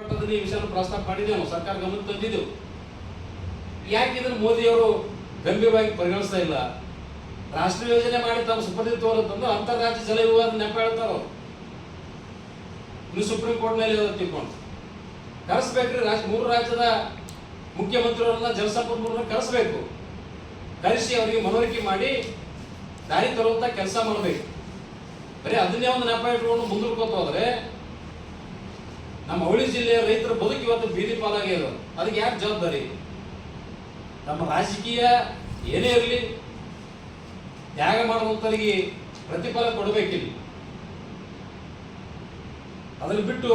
ಈ ವಿಷಯ ಪ್ರಸ್ತಾಪ ಮಾಡಿದ್ದೇವೆ, ನಾವು ಸರ್ಕಾರ ಗಮನಕ್ಕೆ ತಂದಿದ್ದೆವು. ಯಾಕೆ ಇದನ್ನು ಮೋದಿಯವರು ಗಂಭೀರವಾಗಿ ಪರಿಗಣಿಸ್ತಾ ಇಲ್ಲ? ರಾಷ್ಟ್ರೀಯ ಯೋಜನೆ ಮಾಡಿ ತಮ್ಮ ಸುಪರ್ದಿ ತೋರಂತಂದ್ರೆ ಅಂತಾರಾಜ್ಯ ಜಲ ವಿವಾದ ನೆಪ ಹೇಳ್ತಾರ ಅವ್ರು. ಇನ್ನು ಸುಪ್ರೀಂ ಮೇಲೆ ತಿಳ್ಕೊಂಡು ಕರೆಸ್ಬೇಕ್ರಿ ರಾಜ್ಯ ಮೂರು ರಾಜ್ಯದ ಮುಖ್ಯಮಂತ್ರಿಯವರನ್ನ ಜಲಸಂಪನ್ಮೂಲನ ಕರೆಸ್ಬೇಕು. ಕರೆಸಿ ಅವರಿಗೆ ಮನವರಿಕೆ ಮಾಡಿ ದಾರಿ ತರುವಂತ ಕೆಲಸ ಮಾಡಬೇಕು. ಬರೀ ಅದನ್ನೇ ಒಂದು ನೆಪ ಇಟ್ಕೊಂಡು ಮುಂದೂಡ್ಕೋತ ಹೋದ್ರೆ ನಮ್ಮ ಹುಳಿ ಜಿಲ್ಲೆಯ ರೈತರ ಬದುಕು ಇವತ್ತು ಬೀದಿ ಪಾಲಾಗ್ಯದ ಅದಕ್ಕೆ ಯಾಕೆ ಜವಾಬ್ದಾರಿ? ನಮ್ಮ ರಾಜಕೀಯ ಏನೇ ಇರಲಿ, ತ್ಯಾಗ ಮಾಡುವಂಥವರಿಗೆ ಪ್ರತಿಫಲ ಕೊಡಬೇಕಿಲ್ಲ. ಅದನ್ನು ಬಿಟ್ಟು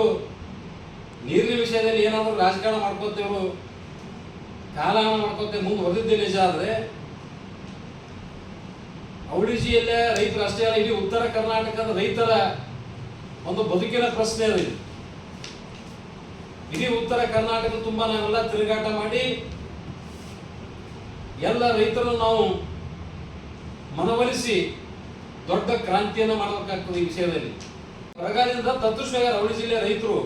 ನೀರಿನ ವಿಷಯದಲ್ಲಿ ಏನಾದರೂ ರಾಜಕಾರಣ ಮಾಡ್ಕೋತೇವರು, ಕಾಲಹರಣ ಮಾಡ್ಕೋತೇವೆ ಮುಂದೆ ಹೊರದಿದ್ದೇ ನಿಜ ಆದರೆ ಔಡಿಜಿಯಲ್ಲೇ ರೈತರು ಅಷ್ಟೇ ಅಲ್ಲ, ಇಡೀ ಉತ್ತರ ಕರ್ನಾಟಕದ ರೈತರ ಒಂದು ಬದುಕಿನ ಪ್ರಶ್ನೆ ಅದು. ಇಡೀ ಉತ್ತರ ಕರ್ನಾಟಕ ತುಂಬ ನಾವೆಲ್ಲ ತಿರುಗಾಟ ಮಾಡಿ ಎಲ್ಲ ರೈತರನ್ನು ನಾವು ಮನವೊಲಿಸಿ ದೊಡ್ಡ ಕ್ರಾಂತಿಯನ್ನು ಮಾಡಬೇಕಾಗ್ತದೆ ಈ ವಿಷಯದಲ್ಲಿ. ಬರಗಾಲದಿಂದ ತತ್ತುಷ್ವೇಗಾರ ಅವಳಿ ಜಿಲ್ಲೆಯ ರೈತರು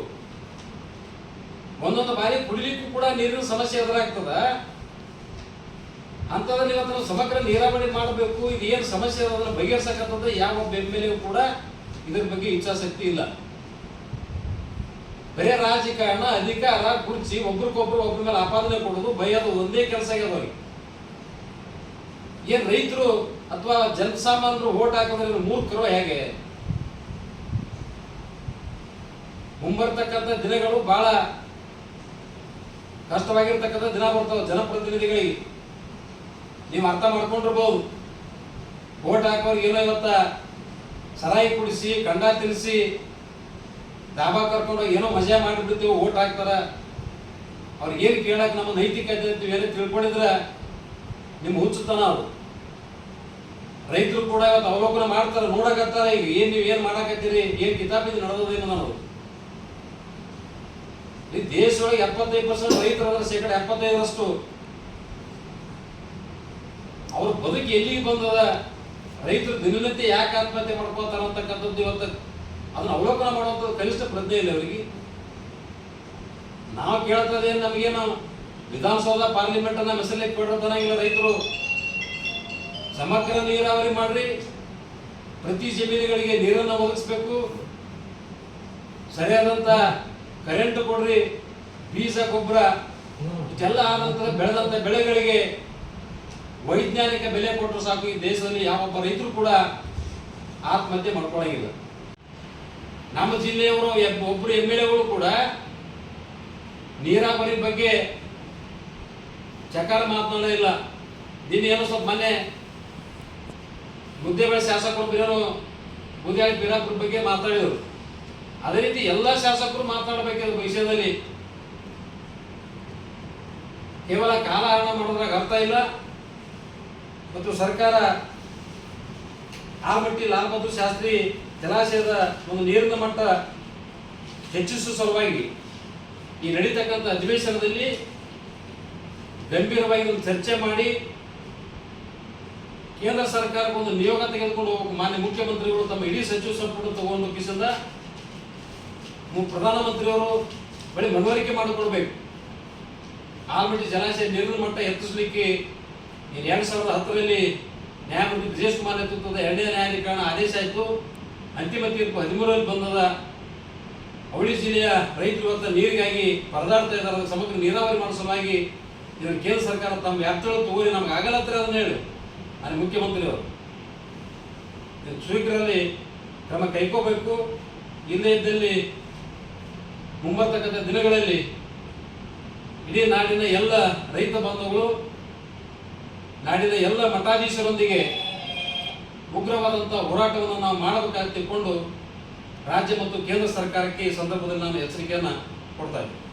ಒಂದೊಂದು ಬಾರಿ ಕುಡಿಲಿಕ್ಕೂ ಕೂಡ ನೀರಿನ ಸಮಸ್ಯೆ ಎದುರಾಗ್ತದ. ಅಂಥದ್ರಲ್ಲಿ ಇವತ್ತು ಸಮಗ್ರ ನೀರಾವರಿ ಮಾಡಬೇಕು. ಇದು ಏನು ಸಮಸ್ಯೆ ಅದ ಅದನ್ನು ಬಗೆಹರಿಸಕತ್ತದ ಯಾವ ಬೆಂಬಲೆಯೂ ಕೂಡ ಇದ್ರ ಬಗ್ಗೆ ಇಚ್ಛಾಶಕ್ತಿ ಇಲ್ಲ. ಬರೇ ರಾಜಕಾರಣ, ಅಧಿಕಾರ ಕುರ್ಚಿ ಒಬ್ರಿಗೊಬ್ರು ಒಬ್ರ ಮೇಲೆ ಆಪಾದನೆ ಕೊಡೋದು ಅದು ಒಂದೇ ಕೆಲಸ ಆಗ್ಯದ ಅವ್ರಿಗೆ. ಏನ್ ರೈತರು ಅಥವಾ ಜನಸಾಮಾನ್ಯರು ಓಟ್ ಹಾಕಿದ್ರೆ ಮೂರ್ಖರು ಹೇಗೆ? ಮುಂಬರ್ತಕ್ಕಂಥ ದಿನಗಳು ಬಹಳ ಕಷ್ಟವಾಗಿರ್ತಕ್ಕಂಥ ದಿನ ಬರ್ತಾವ ಜನಪ್ರತಿನಿಧಿಗಳಿಗೆ. ನೀವು ಅರ್ಥ ಮಾಡ್ಕೊಂಡಿರ್ಬೋದು. ಓಟ್ ಹಾಕೋರ್ಗೆ ಏನೋ ಇವತ್ತ ಸರಾಯಿ ಕುಡಿಸಿ ಕಂಡ ತಿನ್ನಿಸಿ ಡಾಬಾ ಕರ್ಕೊಂಡು ಏನೋ ಮಜಾ ಮಾಡಿಬಿಡ್ತೀವಿ, ಓಟ್ ಹಾಕ್ತಾರ. ಅವ್ರಿಗೆ ಏನು ಕೇಳಕ್ ನಮ್ಮ ನೈತಿಕತೆ ಅಂತ ಏನೋ ತಿಳ್ಕೊಂಡಿದ್ರೆ ನಿಮ್ಮ ಹುಚ್ಚುತನ ಅದು. ರೈತರು ಕೂಡ ಇವತ್ತು ಅವಲೋಕನ ಮಾಡ್ತಾರೆ, ನೋಡಕತ್ತಾರೆ. ಈಗ ಏನ್ ನೀವು ಏನ್ ಮಾಡಕತ್ತೀರಿ, ಏನ್ ಕಿತಾಬಿದ್ದು ನಡೆದದೇನು ನಾವು ಈ ದೇಶದೊಳಗೆ ಎಪ್ಪತ್ತೈದು ಪರ್ಸೆಂಟ್ ರೈತರಾದ್ರೆ ಶೇಕಡ ಎಪ್ಪತ್ತೈದರಷ್ಟು. ಅವ್ರ ಬದುಕು ಎಲ್ಲಿಗೆ ಬಂದದ? ರೈತರು ದಿನನಿತ್ಯ ಯಾಕೆ ಆತ್ಮಹತ್ಯೆ ಮಾಡ್ಕೋತಾರ ಅಂತಕ್ಕಂಥದ್ದು ಇವತ್ತು ಅದನ್ನ ಅವಲೋಕನ ಮಾಡುವಂತ ಕನಿಷ್ಠ ಪ್ರಜ್ಞೆ ಇಲ್ಲ ಅವರಿಗೆ. ನಾವು ಕೇಳ್ತದೆ ನಮಗೇನು ವಿಧಾನಸೌಧ ಪಾರ್ಲಿಮೆಂಟ್ ಅನ್ನ ಮೆಸಲಿಗೆ ಇಲ್ಲ ರೈತರು. ಸಮಗ್ರ ನೀರಾವರಿ ಮಾಡ್ರಿ, ಪ್ರತಿ ಜಮೀನುಗಳಿಗೆ ನೀರನ್ನು ಒದಗಿಸ್ಬೇಕು. ಸರಿಯಾದಂತ ಕರೆಂಟ್ ಕೊಡ್ರಿ, ಬೀಜ, ಗೊಬ್ಬರ, ಇದೆಲ್ಲ ಆದ ನಂತರ ಬೆಳೆದಂತ ಬೆಳೆಗಳಿಗೆ ವೈಜ್ಞಾನಿಕ ಬೆಲೆ ಕೊಟ್ಟರು ಸಾಕು. ಈ ದೇಶದಲ್ಲಿ ಯಾವೊಬ್ಬ ರೈತರು ಕೂಡ ಆತ್ಮಹತ್ಯೆ ಮಾಡ್ಕೊಳಂಗಿಲ್ಲ. ನಮ್ಮ ಜಿಲ್ಲೆಯವರು ಒಬ್ಬರು ಎಂ ಎಲ್ ಎಗಳು ಕೂಡ ನೀರಾವರಿ ಬಗ್ಗೆ ಚಕಾರ ಮಾತನಾಡೇ ಇಲ್ಲ. ದಿನ ಏನೋ ಸ್ವಲ್ಪ ಮೊನ್ನೆ ಮುದ್ದೇಬೇಳೆ ಶಾಸಕರು ಏನೋ ಮುದ್ದೆ ಬೀರಾಪುರ ಬಗ್ಗೆ ಮಾತಾಡಿದರು. ಅದೇ ರೀತಿ ಎಲ್ಲ ಶಾಸಕರು ಮಾತಾಡಬೇಕಾದ ವಿಷಯದಲ್ಲಿ ಕೇವಲ ಕಾಲಹರಣ ಮಾಡೋದ್ರಾಗ ಅರ್ಥ ಇಲ್ಲ. ಮತ್ತು ಸರ್ಕಾರ ಆಲ್ಮಟ್ಟಿ ಲಾಲ್ ಬಹದ್ದೂರ್ ಶಾಸ್ತ್ರಿ ಜಲಾಶಯದ ಒಂದು ನೀರಿನ ಮಟ್ಟ ಹೆಚ್ಚಿಸುವ ಸಲುವಾಗಿ ಈ ನಡೀತಕ್ಕಂಥ ಅಧಿವೇಶನದಲ್ಲಿ ಗಂಭೀರವಾಗಿ ಒಂದು ಚರ್ಚೆ ಮಾಡಿ ಕೇಂದ್ರ ಸರ್ಕಾರಕ್ಕೆ ಒಂದು ನಿಯೋಗ ತೆಗೆದುಕೊಂಡು ಹೋಗಬೇಕು. ಮಾನ್ಯ ಮುಖ್ಯಮಂತ್ರಿಗಳು ತಮ್ಮ ಇಡೀ ಸಚಿವ ಸಂಪುಟ ತಗೊಂಡು ಕಿಸಿಂದ ಪ್ರಧಾನಮಂತ್ರಿಯವರು ಬಳಿ ಮನವರಿಕೆ ಮಾಡಿಕೊಡ್ಬೇಕು. ಆಲ್ಮಟ್ಟಿ ಜಲಾಶಯ ನೀರಿನ ಮಟ್ಟ ಎರಡು ಎರಡ್ ಸಾವಿರದ ಹತ್ತರಲ್ಲಿ ನ್ಯಾಯಮೂರ್ತಿ ಬ್ರಿಜೇಶ್ ಕುಮಾರ್ ನೇತೃತ್ವದ ಎರಡನೇ ನ್ಯಾಯಾಧೀಕರಣ ಆದೇಶ ಆಯಿತು. ಅಂತಿಮ ತೀರ್ಪು ಹದಿಮೂರರಲ್ಲಿ ಬಂದದ ಅವಳಿ ಜಿಲ್ಲೆಯ ರೈತರು ಇವತ್ತು ನೀರಿಗಾಗಿ ಪರದಾಡ್ತಾ ಇದ್ದಾರೆ ಸಮಗ್ರ ನೀರಾವರಿ ಮಾಡೋ ಸಲುವಾಗಿ ಇದನ್ನು ಕೇಂದ್ರ ಸರ್ಕಾರ ತಮ್ಮ ವ್ಯಾಪ್ತಿಗಳು ತಗೋರಿ ನಮ್ಗೆ ಆಗಲ್ಲ ಹತ್ರ ಅದನ್ನ ಹೇಳಿ. ಅಲ್ಲಿ ಮುಖ್ಯಮಂತ್ರಿಯವರು ಶೀಘ್ರದಲ್ಲಿ ಕ್ರಮ ಕೈಕೋಬೇಕು ಇಲ್ಲೇ ಇದ್ದಲ್ಲಿ ಮುಂಬರ್ತಕ್ಕಂಥ ದಿನಗಳಲ್ಲಿ ಇಡೀ ನಾಡಿನ ಎಲ್ಲ ರೈತ ಬಾಂಧವಗಳು ನಾಡಿನ ಎಲ್ಲ ಮಠಾಧೀಶರೊಂದಿಗೆ ಉಗ್ರವಾದಂಥ ಹೋರಾಟವನ್ನು ನಾವು ಮಾಡಬೇಕಾಗಿ ತಿಳ್ಕೊಂಡು ರಾಜ್ಯ ಮತ್ತು ಕೇಂದ್ರ ಸರ್ಕಾರಕ್ಕೆ ಈ ಸಂದರ್ಭದಲ್ಲಿ ನಾನು ಎಚ್ಚರಿಕೆಯನ್ನು ಕೊಡ್ತಾ ಇದ್ದೀನಿ.